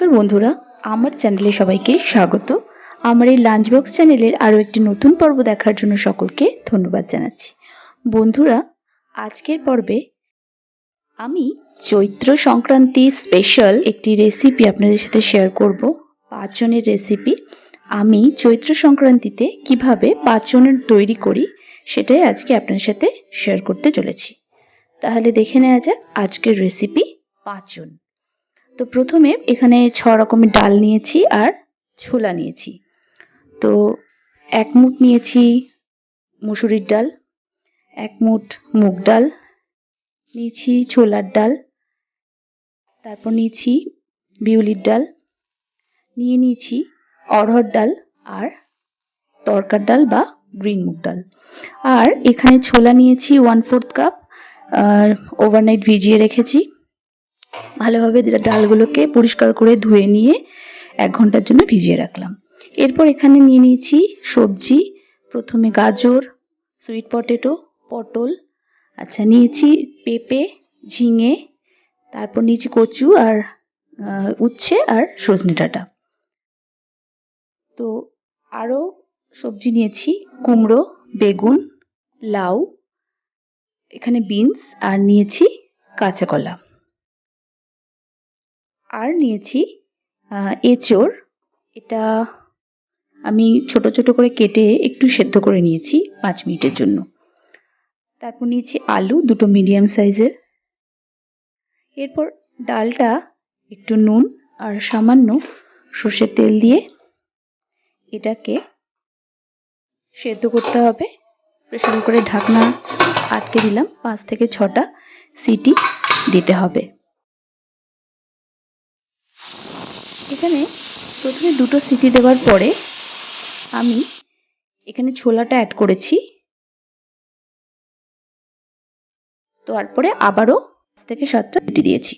নমস্কার বন্ধুরা, আমার চ্যানেলে সবাইকে স্বাগত। আমার এই লাঞ্চ বক্স চ্যানেলের আরও একটি নতুন পর্ব দেখার জন্য সকলকে ধন্যবাদ জানাচ্ছি। বন্ধুরা, আজকের পর্বে আমি চৈত্র সংক্রান্তি স্পেশাল একটি রেসিপি আপনাদের সাথে শেয়ার করব। পাঁচজনের রেসিপি আমি চৈত্র সংক্রান্তিতে কীভাবে পাঁচজনের তৈরি করি, সেটাই আজকে আপনাদের সাথে শেয়ার করতে চলেছি। তাহলে দেখে নেওয়া যাক আজকের রেসিপি পাঁচজন। তো প্রথমে এখানে ছ রকমের ডাল নিয়েছি আর ছোলা নিয়েছি। তো এক মুঠ নিয়েছি মুসুরির ডাল, এক মুঠ মুগ ডাল, নিয়েছি ছোলার ডাল, তারপর নিয়েছি বিউলির ডাল, নিয়ে নিয়েছি অড়হর ডাল আর তরকার ডাল বা গ্রিন মুগ ডাল। আর এখানে ছোলা নিয়েছি ওয়ান ফোর্থ কাপ, আর ওভারনাইট ভিজিয়ে রেখেছি। ভালোভাবে ডালগুলোকে পরিষ্কার করে ধুয়ে নিয়ে এক ঘণ্টার জন্য ভিজিয়ে রাখলাম। এরপর এখানে নিয়ে নিয়েছি সবজি, প্রথমে গাজর সুইট পটেটো পটল আচ্ছা নিয়েছি পেঁপে, ঝিঙে, তারপর নিয়েছি কচু আর উচ্ছে আর সজনে ডাঁটা। তো আরও সবজি নিয়েছি, কুমড়ো, বেগুন, লাউ, এখানে বিনস আর নিয়েছি কাঁচা কলা। আর নিয়েছি এঁচোড়। এটা আমি ছোট ছোট করে কেটে একটু সেদ্ধ করে নিয়েছি পাঁচ মিনিটের জন্য। তারপর নিয়েছি আলু, দুটো মিডিয়াম সাইজের। এরপর ডালটা একটু নুন আর সামান্য সর্ষের তেল দিয়ে এটাকে সেদ্ধ করতে হবে। প্রেশার কুকারে ঢাকনা আটকে দিলাম, পাঁচ থেকে ছটা সিটি দিতে হবে। এখানে প্রথমে দুটো সিটি দেওয়ার পরে আমি এখানে ছোলাটা অ্যাড করেছি। তারপরে আবারও থেকে সাতটা সিটি দিয়েছি।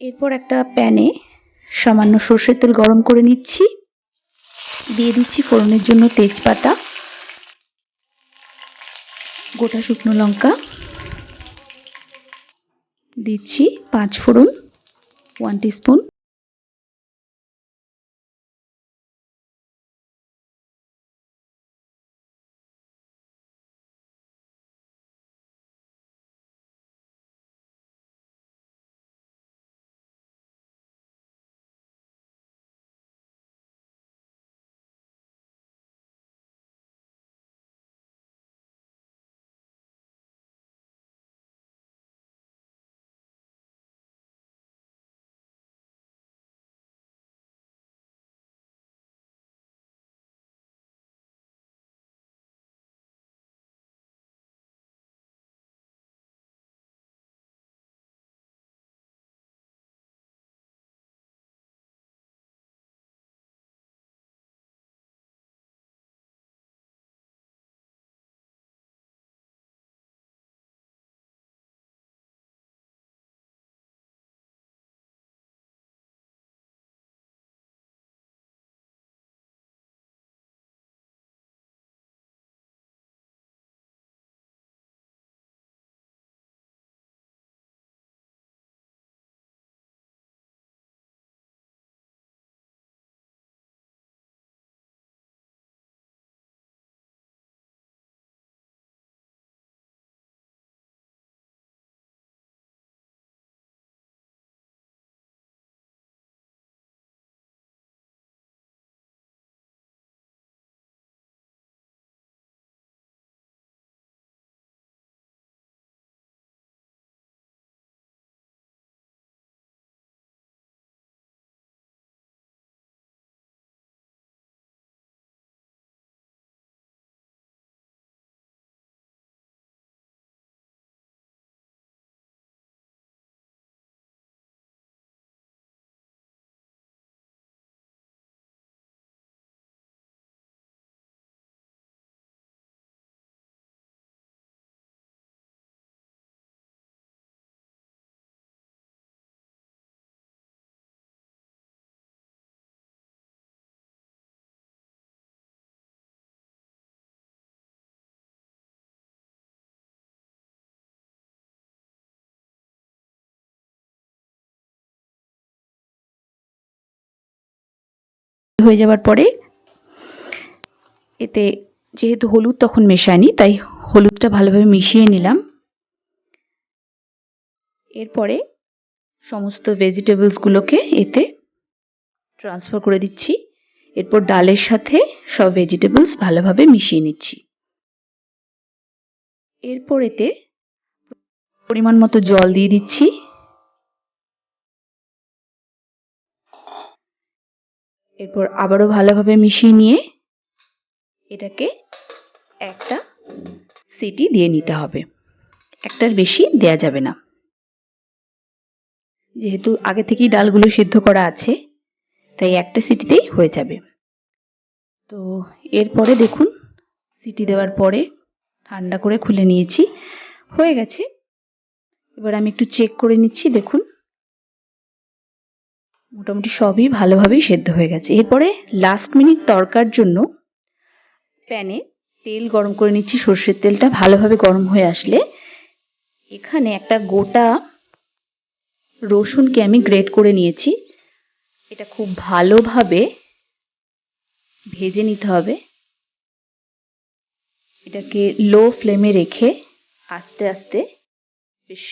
এরপর একটা প্যানে সামান্য সর্ষের তেল গরম করে নিচ্ছি। দিয়ে দিচ্ছি ফোড়নের জন্য তেজপাতা, গোটা শুকনো লঙ্কা। দিচ্ছি পাঁচ ফোড়ন ওয়ান টিস্পুন হয়ে যাওয়ার পরে এতে যেহেতু হলুদ তখন মেশায়নি, তাই হলুদটা ভালোভাবে মিশিয়ে নিলাম। এরপরে সমস্ত ভেজিটেবলসগুলোকে এতে ট্রান্সফার করে দিচ্ছি। এরপর ডালের সাথে সব ভেজিটেবলস ভালোভাবে মিশিয়ে নিচ্ছি। এরপর এতে পরিমাণ মতো জল দিয়ে দিচ্ছি। এরপর আবারও ভালোভাবে মিশিয়ে নিয়ে এটাকে একটা সিটি দিয়ে নিতে হবে। একটার বেশি দেয়া যাবে না। যেহেতু আগে থেকেই ডালগুলো সিদ্ধ করা আছে, তাই একটা সিটিতেই হয়ে যাবে। তো এরপরে দেখুন, সিটি দেওয়ার পরে ঠান্ডা করে খুলে নিয়েছি। হয়ে গেছে। এবার আমি একটু চেক করে নিচ্ছি, দেখুন। মোটামুটি সবই ভালোভাবেই সেদ্ধ হয়ে গেছে। এরপরে লাস্ট মিনিট তরকার জন্য প্যানে তেল গরম করে নিচ্ছি। সর্ষের তেলটা ভালোভাবে গরম হয়ে আসলে এখানে একটা গোটা রসুনকে আমি গ্রেট করে নিয়েছি। এটা খুব ভালোভাবে ভেজে নিতে হবে। এটাকে লো ফ্লেমে রেখে আস্তে আস্তে বেশ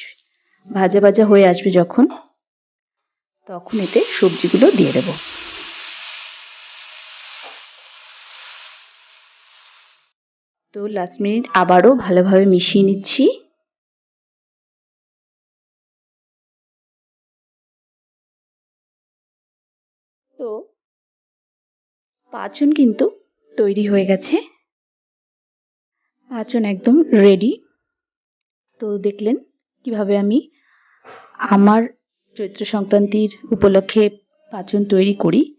ভাজা ভাজা হয়ে আসবে যখন। তখন এতে সবজিগুলো দিয়ে দেব। তো লাস্ট মিনিট আবারও ভালোভাবে মিশিয়ে নিচ্ছি। তো পাঁচন কিন্তু তৈরি হয়ে গেছে। পাঁচন একদম রেডি তো দেখলেন কীভাবে আমি আমার চৈত্র সংক্রান্তির উপলক্ষে পাঁচন তৈরি করি।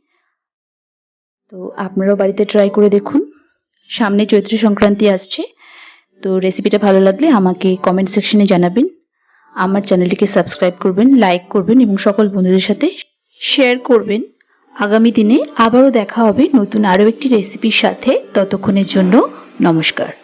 তো আপনারাও বাড়িতে ট্রাই করে দেখুন। সামনে চৈত্র সংক্রান্তি আসছে। তো রেসিপিটা ভালো লাগলে আমাকে কমেন্ট সেকশনে জানাবেন। আমার চ্যানেলটিকে সাবস্ক্রাইব করবেন লাইক করবেন এবং সকল বন্ধুদের সাথে শেয়ার করবেন। আগামী দিনে আবারও দেখা হবে নতুন আরও একটি রেসিপির সাথে। ততক্ষণের জন্য নমস্কার।